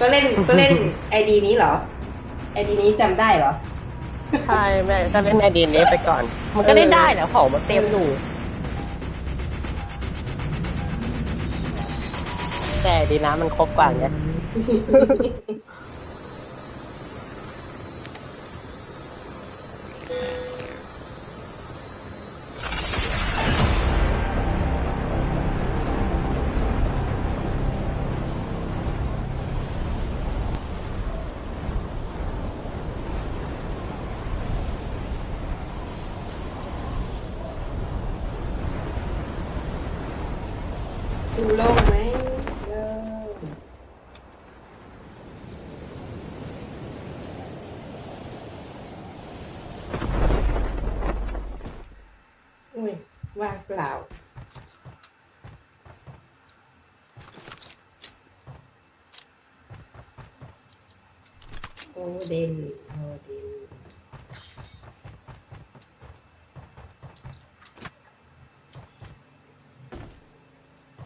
ก็เล่นก็เล่นไอดีนี้เหรอไอดีนี้จำได้เหรอ ใช่แม่ก็เล่นในดีนี้ไปก่อน มันก็เล่นได้แหละของมันเต็มอยู่ แต่ดีนะมันครบกว่าไง ดูโล่งไหมโล่งอุ้ยว่างเปล่า โอเดนโอเดน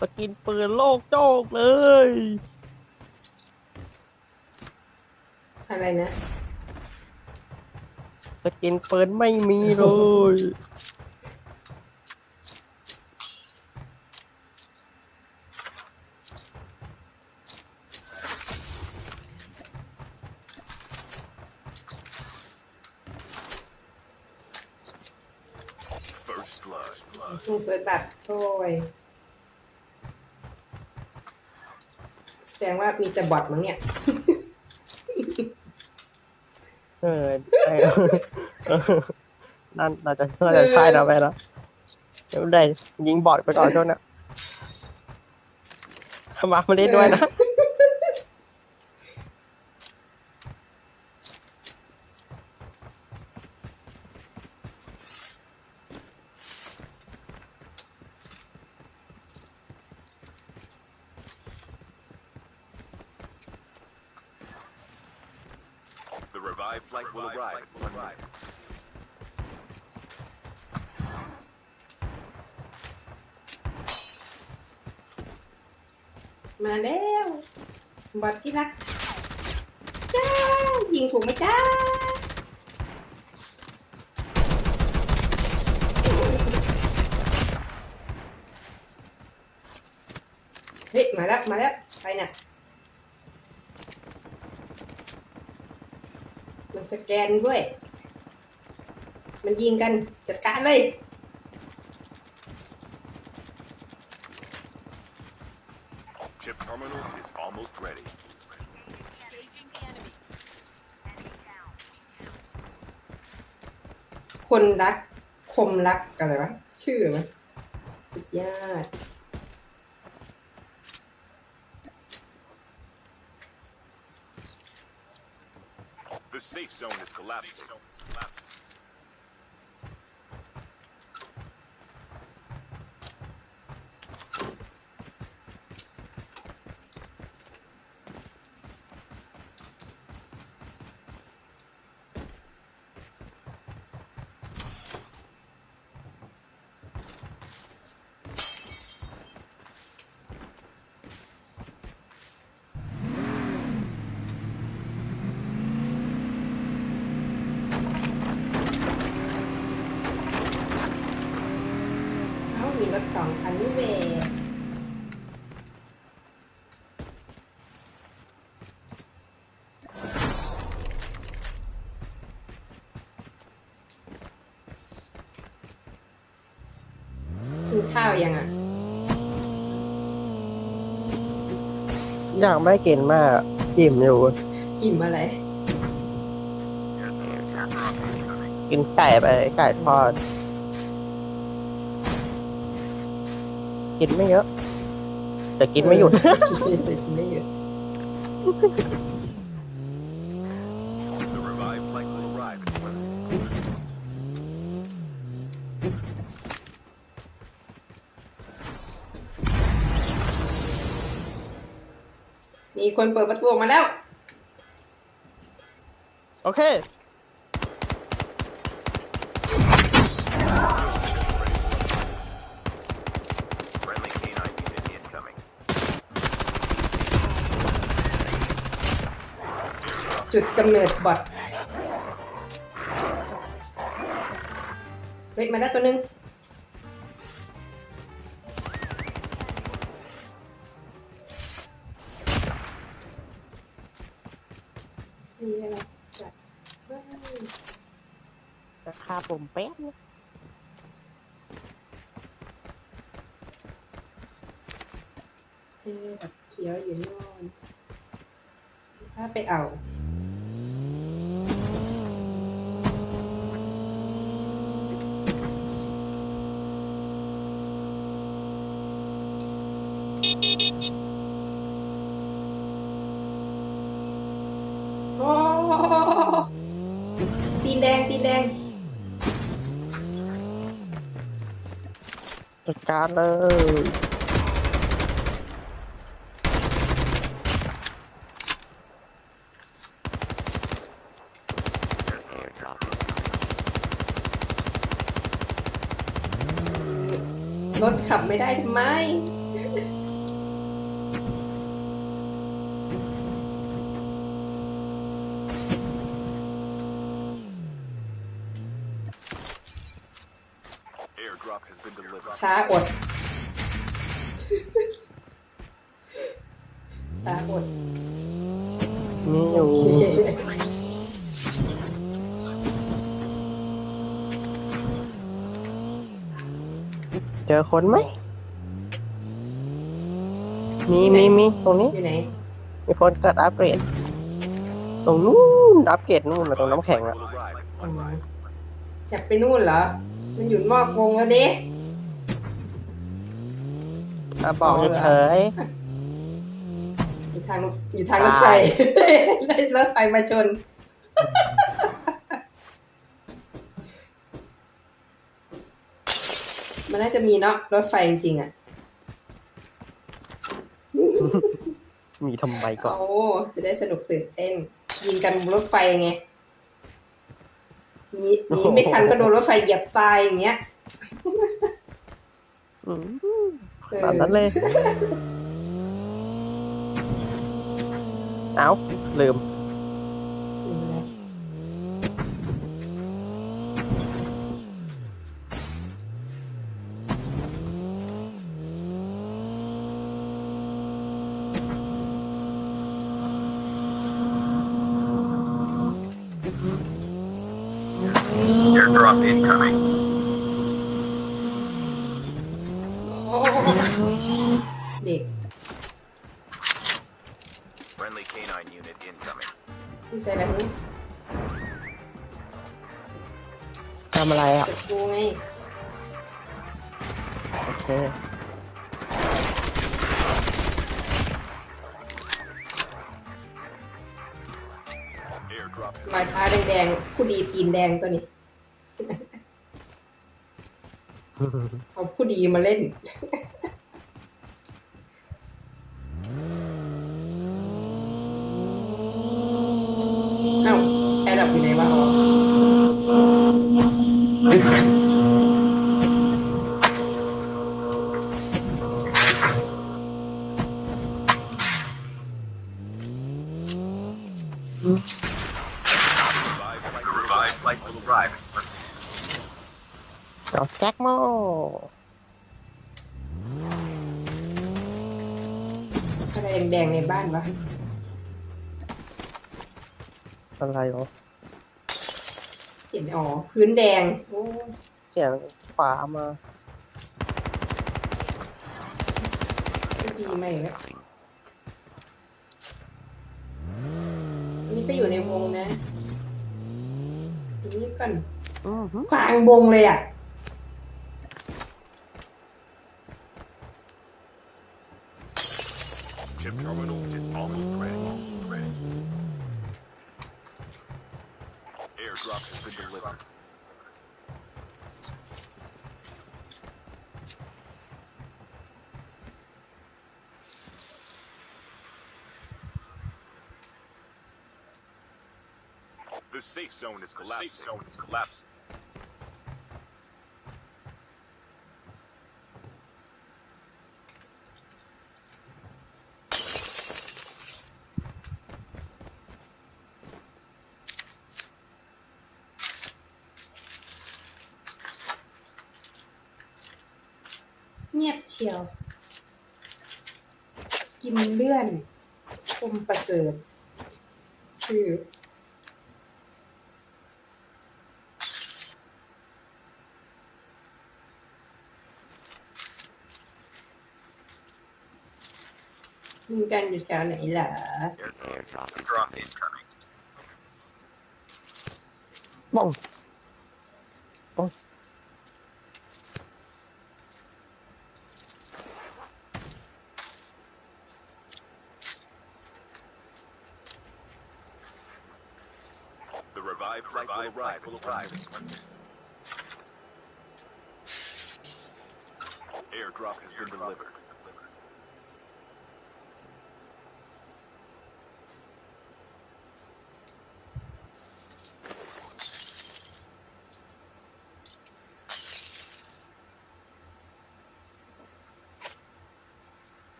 สกินปืนโลกโจกเลย อะไรนะ สกินปืนไม่มีเลย blood. เปิดบัตรโอ้ยแสดงว่ามีแต่บอทมั้งเนี่ย เออเออเออนั่นเราจะช่วยกันใช่เราไปแล้วเดี๋ยวได้ยิงบอดไปก่อนช่วงนี้มาไม่ได้ด้วยนะ The revived flight will arrive. Will arrive. มาแล้วบอทที่รักจ้ายิงถูกไหมจ้าเฮ้ยมาแล้ว มาแล้ว ไปน่ะ มันสแกนด้วย มันยิงกันจัดการเลย Chip terminal is almost ready. Engaging the enemy. Enemy down. คนรัก คมรักอะไรวะ ชื่อมันสุดยอด safe zone is collapsing. สองคันนี่เวกินข้าวยังอะอยากไม่กินมากอิ่มอยู่ อิ่มอะไร กินไก่ไปไก่ทอด กินไม่เยอะ แต่กินไม่หยุด กินไม่หยุด The revived flight will arrive in one minute. มีคนเปิดประตูออกมาแล้ว โอเค จุดกำเนิดบอทเฮ้ย มาแล้วตัวหนึง มีอะไรจัดบ้างราคาผมเป๊ะนะเอ๊ะแบบเขียวอยู่โน่นถ้าไปเอา ตีนแดงตีนแดงจัดการเลยรถขับไม่ได้ทำไม Airdrop has been delivered. ช้าอด ช้าอด นี่อยู่โอเคเจอคนไหม มีมีมีตรงนี้ อยู่ไหน มีคนเกิดอัปเกรด ตรงนู้นอัปเกรดนู่นนะตรงน้ำแข็ง Will อะ arrive in อื one ม ride. อยากไปนู่นเหรอ มันอยู่นอกวงแล้วดิอะบอกเฉยอยู่ทางอยู่ทางรถไฟเลยรถไฟมาชน มันน่าจะมีเนาะรถไฟจริงๆอะๆมีทำไมก่อนโอ้จะได้สนุกตื่นเต้นยิงกันบนรถไฟไง หนีหนีไม่ทันก็โดนรถไฟเหยียบตายอย่างเงี้ยอืมเออแบบนั้นเลย เอ้าลืม Airdrop incoming. โอ้เด็ก Friendly canine unit incoming. ผู้ใส่แล้วนี่ทำอะไรอะจะกูไงโอเค Airdrop รอยเท้าแดงๆผู้ดีตีนแดงตัวนี้ เอาผู้ดีมาเล่น အဲ့တော့ဒီနေ့မှာ อะไรวะเห็นอ๋อพื้นแดงโอ้เสียงขวามาไม่ดีไหมแล้วอันนี้ก็อยู่ในวงนะดูนี่ก่อนอือหือกลางวงเลยอะ Chip terminal is almost ready. ready. Airdrop has been delivered. The safe zone is collapsing. The safe zone is collapsing. ชียว กิมเลื่อนคมประเสริฐชื่อยิงกันอยู่แถวไหนเหรอ Airdrop drop incoming. บ้อง The revived flight will arrive. Will arrive. Airdrop has been delivered.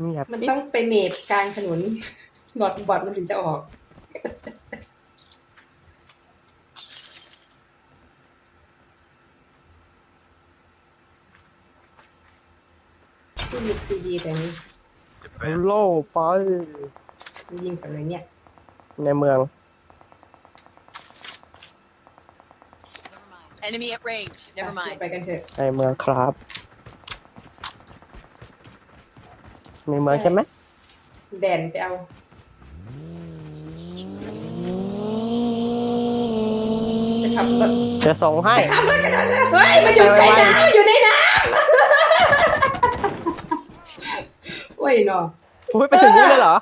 เงียบมันกิ๊บต้องไปเมบกลางถนนบอดบอดมันถึงจะออก ที่มีซี ดีแต่นี้เอา Defend. โล่ไปมันยิงแถวไหนเนี่ยในเมือง Enemy at range. Never อะ mind. ไปกันเถอะในเมืองครับ ในเมืองใช่ใช่ไหมแดนไปเอาจะขับรถจะส่งให้ขับรถจะขับรถเฮ้ยมันอยู่ใกล้น้ำอยู่ในน้ำ โอ้ยหนออุ้ยไปถึงนี่เลยเหรอ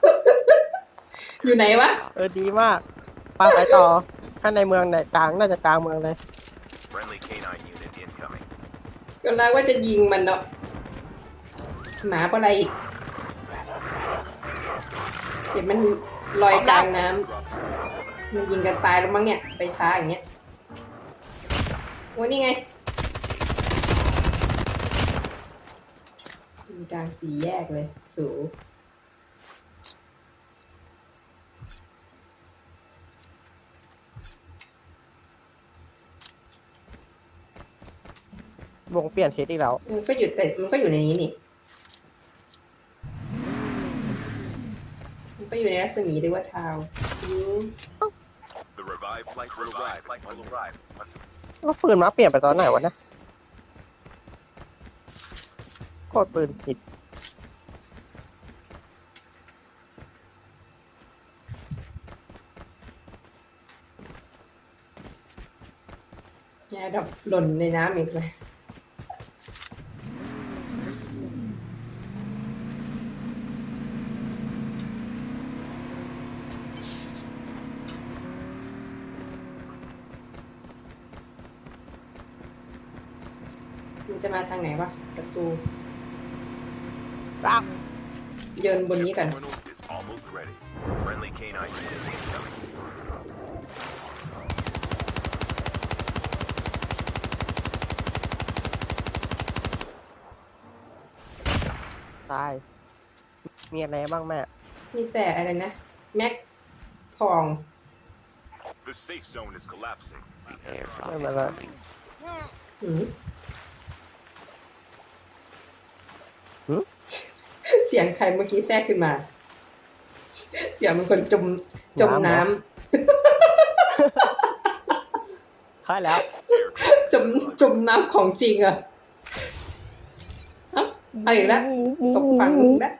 อยู่ไหนวะ เออดีมากปาไปต่อ ถ้าในเมืองเนี่ยกลางน่าจะกลางเมืองเลย Friendly canine unit incoming. กำลังว่าจะยิงมันเนาะหมาปะอะไรอีกเห็นมันลอยกลางน้ำมันยิงกันตายแล้วมั้งเนี่ย ไปช้าอย่างเงี้ยโอ้นี่ไง ยิงกลางสี่แยกเลยสูวงเปลี่ยนทิศอีกแล้ว มันก็อยู่แต่มันก็อยู่ในนี้นี่ มันก็อยู่ในรัศมีหรือว่าเท้าอืม The revived flight will arrive. Flight will arrive. ก็ปืนมาเปลี่ยนไปตอนไหนวะเนะ โคตรปืนผิดแยาดับหล่นในน้ำอีกเลยมันจะมาทางไหนวะประตู อ้าวเดินบนนี้ก่อน Terminal is almost ready. Friendly canine unit incoming. ตาย มีอะไรบ้างแม่ มีแต่อะไรนะ แม็กทอง The safe zone is collapsing. ไม่เป็นไรหืมหืม เสียงใครเมื่อกี้แทรกขึ้นมา เสียงมันคนจมจมน้ำใช่แล้ว จมจมน้ำของจริงอะเอ้าเอาอีกแล้วตกฝั่งอีกแล้ว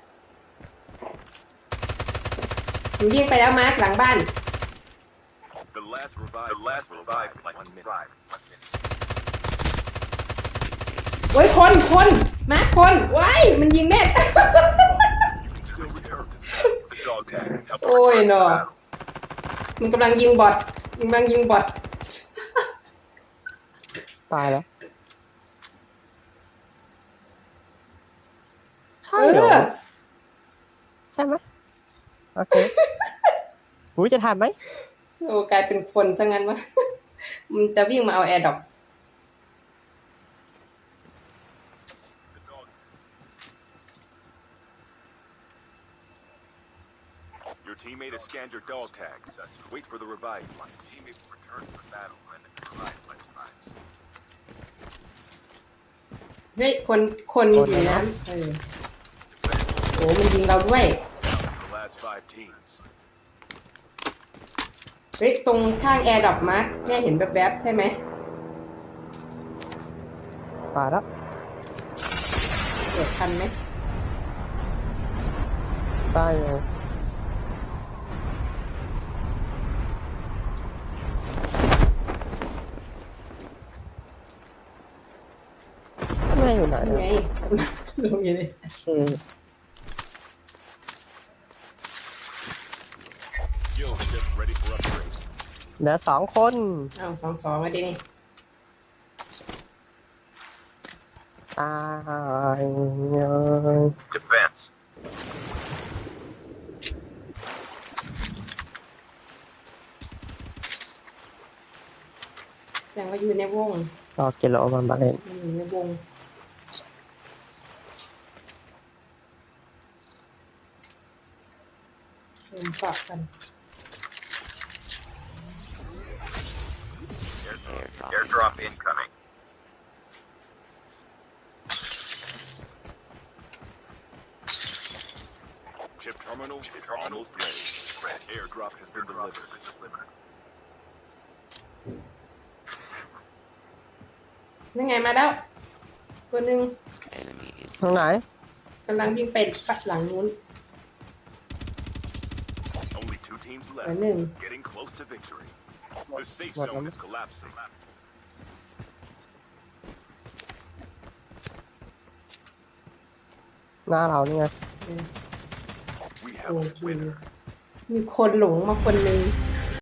หนูยิงไปแล้วมาร์คหลังบ้าน The last revived. The last revived flight. One minute. One minute. โอ้ยคนคนมาร์คคนว้ายมันยิงแม่น Still returned. The dog tag. Help โอ้ย return หนอ to battle. มันกำลังยิงบอทมันกำลังยิงบอทตายแล้วใช่เอเหรออใช่ไหมโอเคหูจะทันไหมโอ้กลายเป็นคนซะงั้นวะมันจะวิ่งมาเอาแอร์ดรอป The dog. Your teammate has scanned your dog tags. Wait for the revived flight. Teammate will return to the battle when the revived flight arrives. เฮ้ยคนคนอยู่ในน้ำเออโอ้มันยิงเราด้วย The last five teams. เฮ้ยตรงข้างแอร์ดรอปมาร์คแม่เห็นแวบๆใช่ไหมตายแล้วเกิดทันไหม ตายเลย อยู่ไหนยังไงอะลงอยู่เลยอืม Yo, just ready for upgrades. เหลือสองคน เอาสองสองมาดินี่ตายเลย Defense. ยังก็อยู่ในวง รอกิโลมันมาเล่นมันอยู่ในวง เติมปากกัน Airdrop incoming. Chip terminal is almost ready. Airdrop has been delivered. นั่นไงมาแล้ว ตัวหนึ่งตรงไหนกำลังวิ่งไปปัดหลังนู้น teams ตัว left. หนึ่ง Getting close to victory. The safe What zone number? is collapsing. หน้าเรานี่ไงเออ We โอ have a เค winner. มีคนหลงมาคนหนึ่ง The